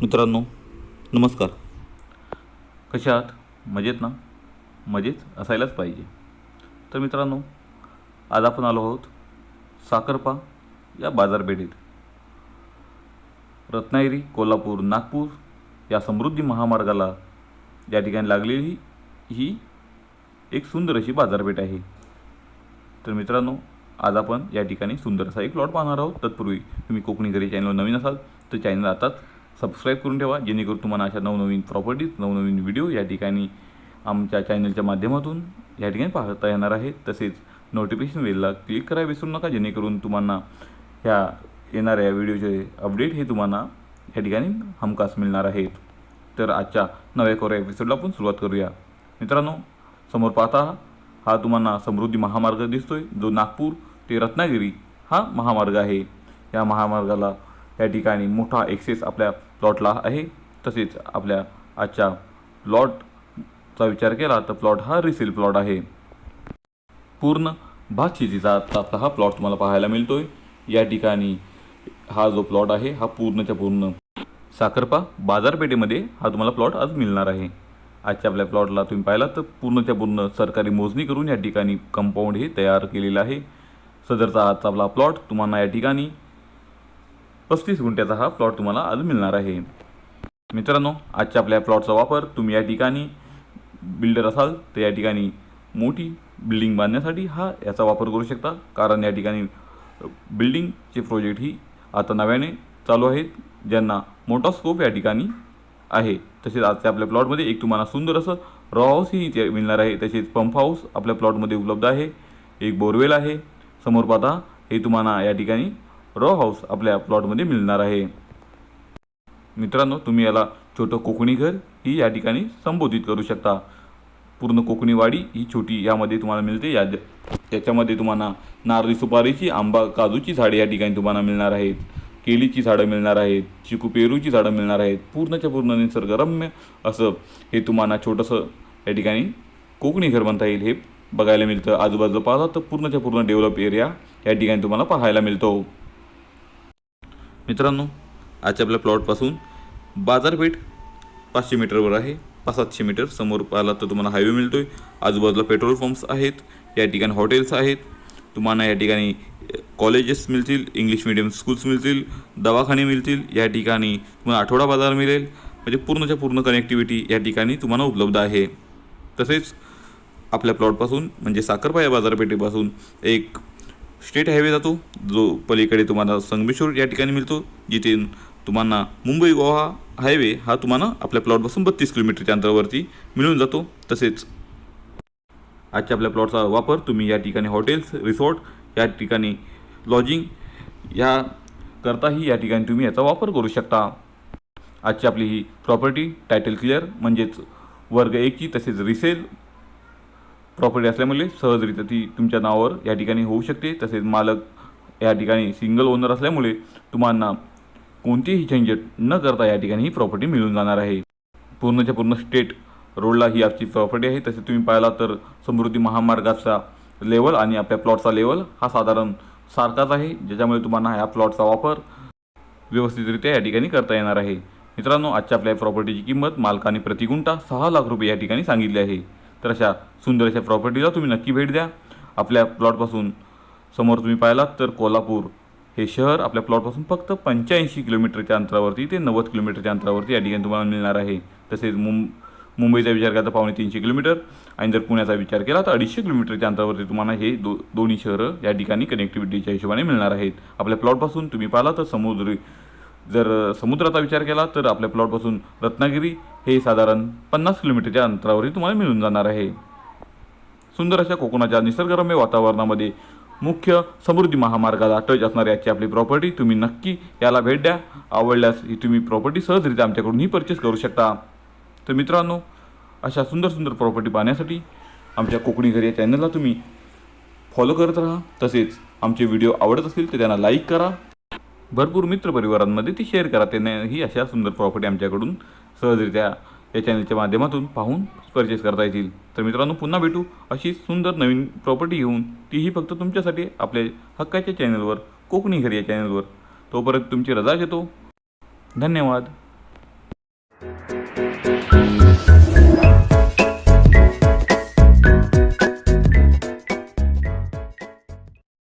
मित्रांनो नमस्कार. कसे आहात? मजेत ना? मजेत असायलाच पाहिजे. तर मित्रांनो आज आपण आलो आहोत साखरपा या बाजारपेठेत. रत्नागिरी कोल्हापूर नागपूर या समृद्धी महामार्गाला या ठिकाणी लागलेली ही एक सुंदर अशी बाजारपेठ आहे. तर मित्रांनो आज आपण या ठिकाणी सुंदर असा एक प्लॉट पाहणार आहोत. तत्पूर्वी तुम्ही कोकणी घरी चॅनल नवीन असाल तर चॅनल आताच सबस्क्राईब करून ठेवा जेणेकरून तुम्हाला अशा नवनवीन प्रॉपर्टीज नवनवीन व्हिडिओ या ठिकाणी आमच्या चॅनलच्या माध्यमातून या ठिकाणी पाहता येणार आहे तसेच नोटिफिकेशन बेलला क्लिक करायला विसरू नका जेणेकरून तुम्हाला ह्या येणाऱ्या व्हिडिओचे अपडेट हे तुम्हाला या ठिकाणी हमखास मिळणार आहेत. तर आजच्या नव्या कोऱ्या एपिसोडला आपण सुरुवात करूया. मित्रांनो समोर पाहता हा तुम्हाला समृद्धी महामार्ग दिसतोय जो नागपूर ते रत्नागिरी हा महामार्ग आहे. या महामार्गाला या ठिकाणी मोठा एक्सेस आपल्या प्लॉटला आहे. तसेच आपल्या आजच्या प्लॉटचा विचार केला तर प्लॉट हा रिसेल प्लॉट आहे. पूर्ण भात शेतीचा आत्ताचा हा प्लॉट तुम्हाला पाहायला मिळतोय. या ठिकाणी हा जो प्लॉट आहे हा पूर्णच्या पूर्ण साखरपा बाजारपेठेमध्ये हा तुम्हाला प्लॉट आज मिळणार आहे. आजच्या आपल्या प्लॉटला तुम्ही पाहिला तर पूर्णच्या पूर्ण सरकारी मोजणी करून या ठिकाणी कंपाऊंड हे तयार केलेलं आहे. सदरचा आजचा आपला प्लॉट तुम्हाला या ठिकाणी पस्तीस गुंठ्याचा हा प्लॉट तुम्हाला आज मिळणार आहे. मित्रांनो आजच्या आपल्या प्लॉटचा वापर तुम्ही या ठिकाणी बिल्डर असाल तर या ठिकाणी मोठी बिल्डिंग बांधण्यासाठी हा याचा वापर करू शकता. कारण या ठिकाणी बिल्डिंगचे प्रोजेक्ट ही आता नव्याने चालू आहेत. ज्यांना मोठा स्कोप या ठिकाणी आहे. तसेच आजच्या आपल्या प्लॉटमध्ये एक तुम्हाला सुंदर असं रॉ हाऊसही इथे मिळणार आहे. तसेच पंप हाऊस आपल्या प्लॉटमध्ये उपलब्ध आहे. एक बोरवेल आहे. समोर पाहता हे तुम्हाला या ठिकाणी रॉ हाऊस आपल्या प्लॉटमध्ये मिळणार आहे. मित्रांनो तुम्ही याला छोटं कोकणी घर ही या ठिकाणी संबोधित करू शकता. पूर्ण कोकणी वाडी ही छोटी यामध्ये तुम्हाला मिळते. या त्याच्यामध्ये तुम्हाला नारळी सुपारीची आंबा काजूची झाडे या ठिकाणी तुम्हाला मिळणार आहेत. केळीची झाडं मिळणार आहेत. चिकू पेरूची झाडं मिळणार आहेत. पूर्णच्या पूर्ण निसर्गरम्य असं हे तुम्हाला छोटंसं या ठिकाणी कोकणी घर म्हणता येईल हे बघायला मिळतं. आजूबाजूला पाहता तर पूर्णच्या पूर्ण डेव्हलप एरिया या ठिकाणी तुम्हाला पाहायला मिळतो. मित्रांनो आजच्या आपल्या प्लॉटपासून बाजारपेठ पाचशे मीटरवर आहे. पाच सातशे मीटर समोर पाहिला तर तुम्हाला हायवे मिळतो आहे आजूबाजूला पेट्रोल पंप्स आहेत या ठिकाणी हॉटेल्स आहेत. तुम्हाला या ठिकाणी कॉलेजेस मिळतील इंग्लिश मिडियम स्कूल्स मिळतील दवाखाने मिळतील या ठिकाणी तुम्हाला आठवडा बाजार मिळेल. म्हणजे पूर्णच्या पूर्ण कनेक्टिव्हिटी या ठिकाणी तुम्हाला उपलब्ध आहे. तसेच आपल्या प्लॉटपासून म्हणजे साखरपाया बाजारपेठेपासून एक स्टेट हायवे जातो जो पलीकडे तुम्हाला संगमेश्वर या ठिकाणी मिळतो जिथे तुम्हाला मुंबई गोवा हायवे हा तुम्हाला आपल्या प्लॉटपासून बत्तीस किलोमीटरच्या अंतरावरती मिळून जातो. तसेच आजच्या आपल्या प्लॉटचा वापर तुम्ही या ठिकाणी हॉटेल्स रिसॉर्ट या ठिकाणी लॉजिंग या करताही या ठिकाणी तुम्ही याचा वापर करू शकता. आजची आपली ही प्रॉपर्टी टायटल क्लिअर म्हणजेच वर्ग एकची तसेच रिसेल प्रॉपर्टी असल्यामुळे सहजरित्या ती तुमच्या नावावर या ठिकाणी होऊ शकते. तसेच मालक या ठिकाणी सिंगल ओनर असल्यामुळे तुम्हाला कोणतीही झंझट न करता या ठिकाणी ही प्रॉपर्टी मिळून जाणार आहे. पूर्णच्या पूर्ण स्टेट रोडला ही आपची प्रॉपर्टी आहे. तसे तुम्ही पाहिला तर समृद्धी महामार्गाचा लेवल आणि आपल्या प्लॉटचा लेवल हा साधारण सारखाच आहे. ज्याच्यामुळे तुम्हाला ह्या प्लॉटचा वापर व्यवस्थितरित्या या ठिकाणी करता येणार आहे. मित्रांनो आजच्या आपल्या प्रॉपर्टीची किंमत मालकाने प्रतिगुंटा सहा लाख रुपये या ठिकाणी सांगितली आहे. तर अशा सुंदर अशा प्रॉपर्टीला तुम्ही नक्की भेट द्या. आपल्या प्लॉटपासून समोर तुम्ही पाहिलात तर कोल्हापूर हे शहर आपल्या प्लॉटपासून फक्त पंच्याऐंशी किलोमीटरच्या अंतरावरती ते नव्वद किलोमीटरच्या अंतरावरती या ठिकाणी तुम्हाला मिळणार आहे. तसेच मुं मुंबईचा विचार केला तर पावणे तीनशे किलोमीटर आणि जर पुण्याचा विचार केला तर अडीचशे किलोमीटरच्या अंतरावरती तुम्हाला हे दो दोन्ही शहरं या ठिकाणी कनेक्टिव्हिटीच्या हिशोबाने मिळणार आहेत. आपल्या प्लॉटपासून तुम्ही पाहिला तर समुद्री जर समुद्राचा विचार केला तर आपल्या प्लॉटपासून रत्नागिरी हे साधारण पन्नास किलोमीटरच्या अंतरावरही तुम्हाला मिळून जाणार आहे. सुंदर अशा कोकणाच्या निसर्गरम्य वातावरणामध्ये मुख्य समृद्धी महामार्गाला टच असणारी याची आपली प्रॉपर्टी तुम्ही नक्की याला भेट द्या. आवडल्यास ही तुम्ही प्रॉपर्टी सहजरित्या आमच्याकडूनही परचेस करू शकता. तर मित्रांनो अशा सुंदर सुंदर प्रॉपर्टी पाहण्यासाठी आमच्या कोकणी घरी या चॅनलला तुम्ही फॉलो करत राहा. तसेच आमचे व्हिडिओ आवडत असतील तर त्यांना लाईक करा. भरपूर मित्रपरिवारांमध्ये ती शेअर करा. त्यांनाही अशा सुंदर प्रॉपर्टी आमच्याकडून सहजरित्या या चॅनलच्या माध्यमातून पाहून परचेस करता येतील. तर मित्रांनो पुन्हा भेटू अशी सुंदर नवीन प्रॉपर्टी घेऊन. तीही फक्त तुमच्यासाठी आपल्या हक्काच्या चॅनलवर कोकणी घर या चॅनलवर तोपर्यंत तुमची रजा घेतो. धन्यवाद.